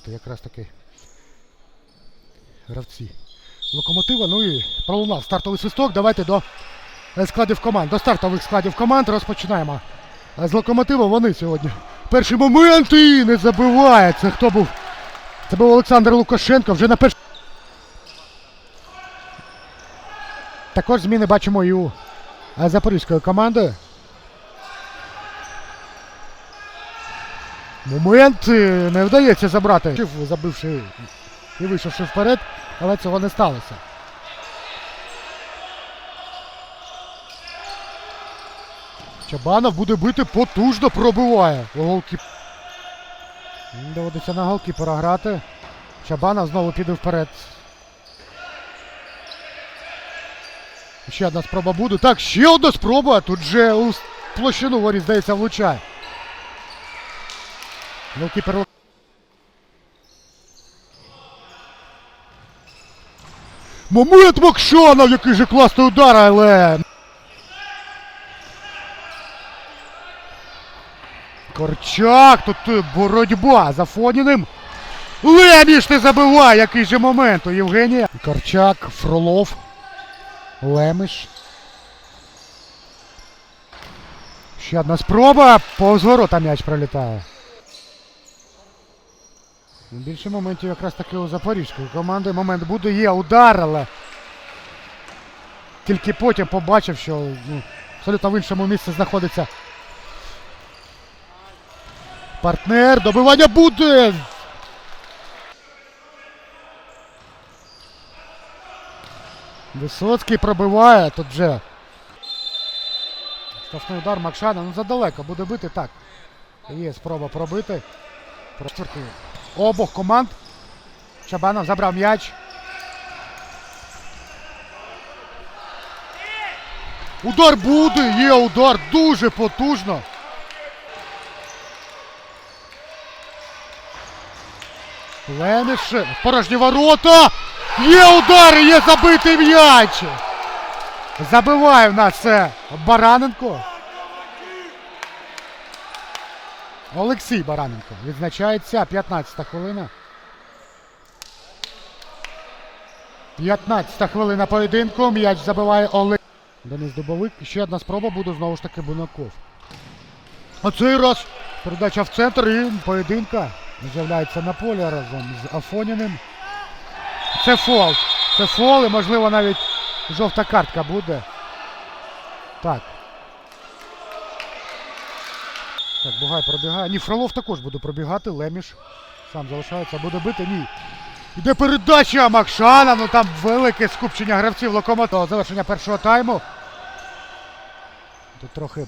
вводити якраз таки гравці локомотива. Ну і пролунав стартовий свисток. Давайте до складів команд. До стартових складів команд розпочинаємо. З локомотива вони сьогодні. Перший момент і не забиває. Це хто був? Це був Олександр Лукашенко. Вже на перш... Також зміни бачимо і у запорізької команди. Момент е, не вдається забрати. Забивши і вийшовши вперед, але цього не сталося. Чабанов буде бити потужно пробиває. Голкіп. Доводиться на голкіпера грати. Чабанов знову піде вперед. Ще одна спроба буде. Так, ще одна спроба. Тут же у площину воріт, здається, влучає. Голкіпер Лук- Момент Макшанов, який же класний удар, але. Корчак, тут е, боротьба за Фоніним. Леміш не забиває, який же момент у Євгенія. Корчак, Фролов, Лемиш. Ще одна спроба, повз ворота м'яч пролітає. Більше моментів якраз таки у запорізької команди. Момент буде, є удар, але тільки потім побачив, що ну, абсолютно в іншому місці знаходиться партнер. Добивання буде! Висоцький пробиває тут вже. Штрафний удар Макшана. Ну задалеко буде бити так. Є спроба пробити. Четвертий обох команд. Чабанов забрав м'яч. Удар буде, є удар дуже потужно. Леміш, порожні ворота. Є удар, є забитий м'яч. Забиває в нас Бараненко. Олексій Бараненко. Відзначається 15-та хвилина. 15-та хвилина поєдинку. М'яч забиває Олег. Денис Дубовик. Ще одна спроба буде знову ж таки Бунаков. А цей раз передача в центр і поєдинка з'являється на полі разом з Афоніним. Це фол. Це фол і можливо навіть жовта картка буде. Так. Так, Бугай пробігає. Ні, Фролов також буде пробігати. Леміш сам залишається, буде бити. Ні. Іде передача Макшана. Ну там велике скупчення гравців локомотива. Завершення першого тайму. Тут трохи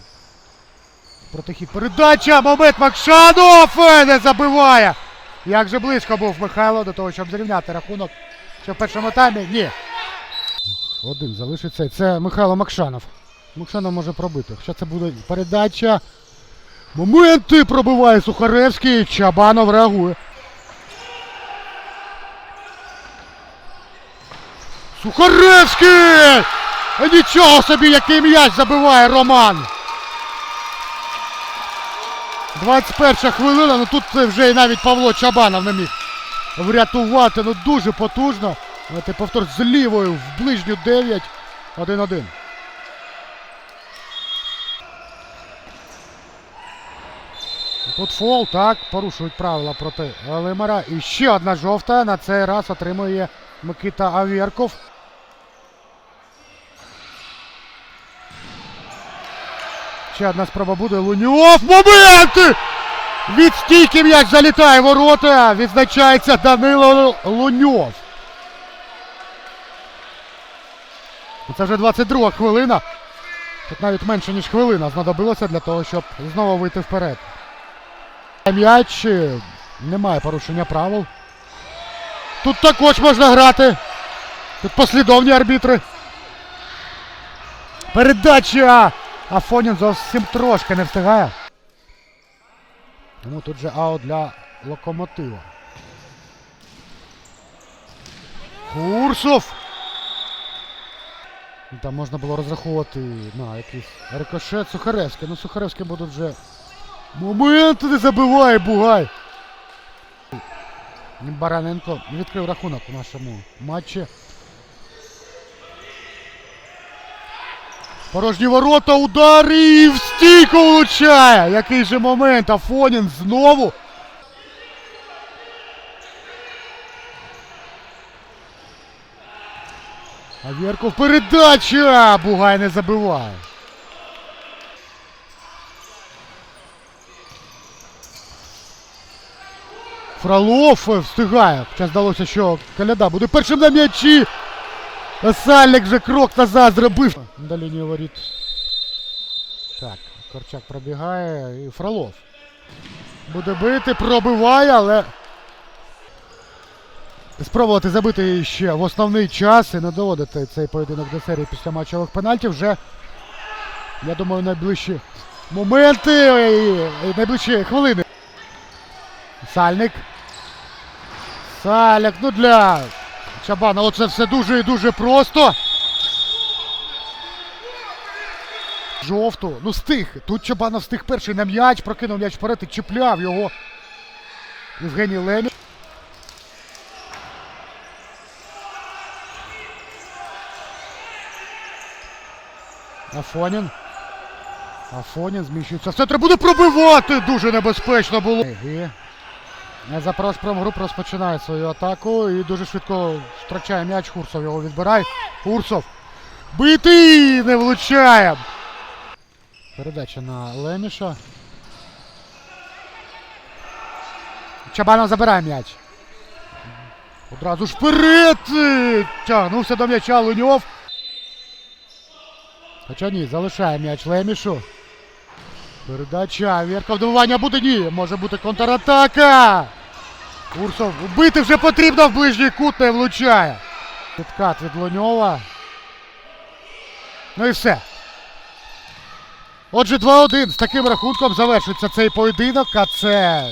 протихід. Передача! Момент Макшанов! Не забиває! Як же близько був Михайло до того, щоб зрівняти рахунок. Що в першому таймі? Ні. Один залишиться. Це Михайло Макшанов. Макшанов може пробити. Хоча це буде передача. Моменти пробиває Сухаревський. Чабанов реагує. Сухаревський! Нічого собі, який м'яч забиває Роман. 21 хвилина, ну тут вже і навіть Павло Чабанов не міг врятувати. Ну дуже потужно. Давайте повтор з лівою в ближню 9. 1-1. Тут фол, так, порушують правила проти Лимара. І ще одна жовта. На цей раз отримує Микита Авєрков. Ще одна спроба буде. Луньов. Моменти! Від стійки м'яч залітає ворота. Відзначається Данило Луньов. Це вже 22 хвилина. Тут навіть менше, ніж хвилина знадобилося для того, щоб знову вийти вперед. М'яч е, немає порушення правил. Тут також можна грати. Тут послідовні арбітри. Передача! Афонін зовсім трошки не встигає. Тому тут же аут для локомотива. Курсов! Там можна було розраховувати на якийсь рикошет Сухаревський. Ну Сухаревський буде вже. Момент не забиває Бугай. Бараненко відкрив рахунок у нашому матчі. Порожні ворота, удар і в стійку влучає. Який же момент. Афонін знову. Аверков передача! Бугай не забиває. Фролов е, встигає. Хоча здалося, що Коляда буде першим на м'ячі. Сальник вже крок назад зробив. До лінії воріт. Так, Корчак пробігає і Фролов. Буде бити, пробиває, але. Спробувати забити ще в основний час і не доводити цей поєдинок до серії після матчових пенальтів. Вже, я думаю, найближчі моменти, і найближчі хвилини. Сальник. Саляк, ну для Чабана оце все дуже і дуже просто. Жовту. Ну встиг. Тут Чабанов встиг перший на м'яч, прокинув м'яч вперед і чіпляв його. Євгеній Лемі. Афонін. Афонін зміщується. в центр буде пробивати! Дуже небезпечно було. І Запорож промгруп розпочинає свою атаку і дуже швидко втрачає м'яч. Хурсов його відбирає. Хурсов. Битий! Не влучає! Передача на Леміша. Чабанов забирає м'яч. Одразу ж вперед! е, Тягнувся до м'яча Луньов. Хоча ні, залишає м'яч Лемішу. Передача. Вірка вдавання буде ні. Може бути контратака. Курсов. Бити вже потрібно в ближній кут не влучає. Підкат від Луньова. Ну і все. Отже, 2-1. З таким рахунком завершується цей поєдинок, а це.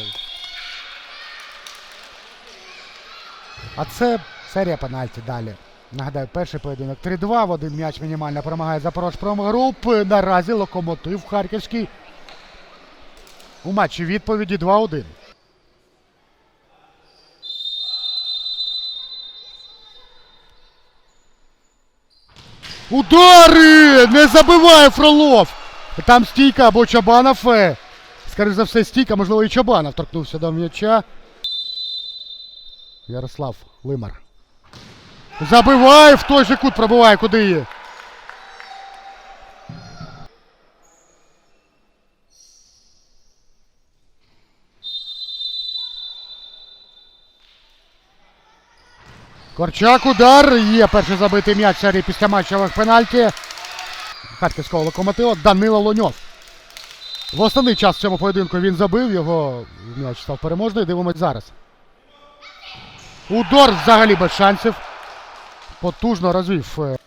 А це серія пенальті далі. Нагадаю, перший поєдинок 3-2 в один м'яч мінімально перемагає Запорож Промгруп. Наразі локомотив Харківський. У матчі відповіді 2-1. Удари! Не забиває Фролов! Там стійка або Чабанов. е, Скоріше за все, стійка, можливо, і Чабанов торкнувся до м'яча. Ярослав Лимар. Забиває в той же кут, пробиває, куди її. Корчак удар. Є перший забитий м'яч серії після матчових пенальті. Харківського локомотива Данила Лоньов. В основний час в цьому поєдинку він забив, його м'яч став переможний. Дивимось зараз. Удар взагалі без шансів. Потужно розвів.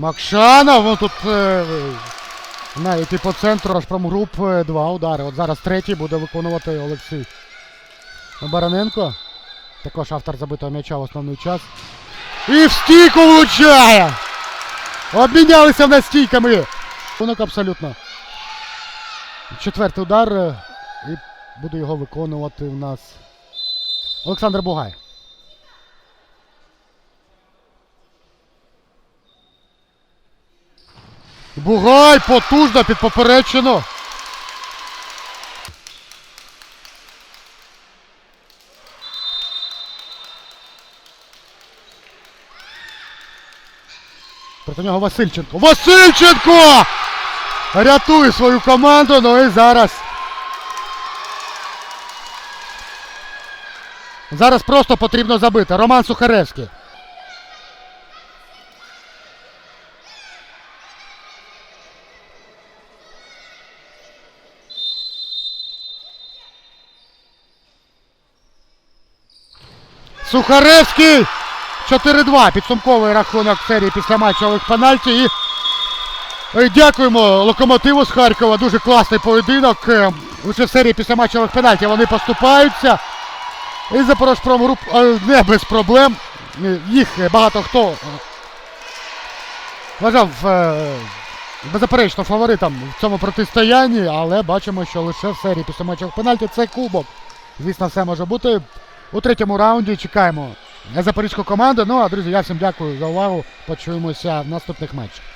Макшанов, ну тут е, навіть і по центру Рашпромгруп е, два удари. От зараз третій буде виконувати Олексій Бараненко. Також автор забитого м'яча в основний час. І в стійку влучає! Обмінялися в нас стійками. Рахунок абсолютно. Четвертий удар. е, І буде його виконувати в нас Олександр Бугай. Бугай потужно під поперечину. Проти нього Васильченко. Васильченко! Рятує свою команду, ну і зараз. Зараз просто потрібно забити. Роман Сухаревський. Сухаревський! 4-2. Підсумковий рахунок серії після матчових пенальті. І Е, Дякуємо локомотиву з Харкова. Дуже класний поєдинок. Е, Лише в серії після матчових пенальтів вони поступаються. І Запорожпромгруп е, не без проблем. Їх багато хто вважав беззаперечно фаворитом в цьому протистоянні, але бачимо, що лише в серії після матчових пенальтів це кубок. Звісно, все може бути. У третьому раунді чекаємо запорізьку команду. Ну а друзі, я всім дякую за увагу. Почуємося в наступних матчах.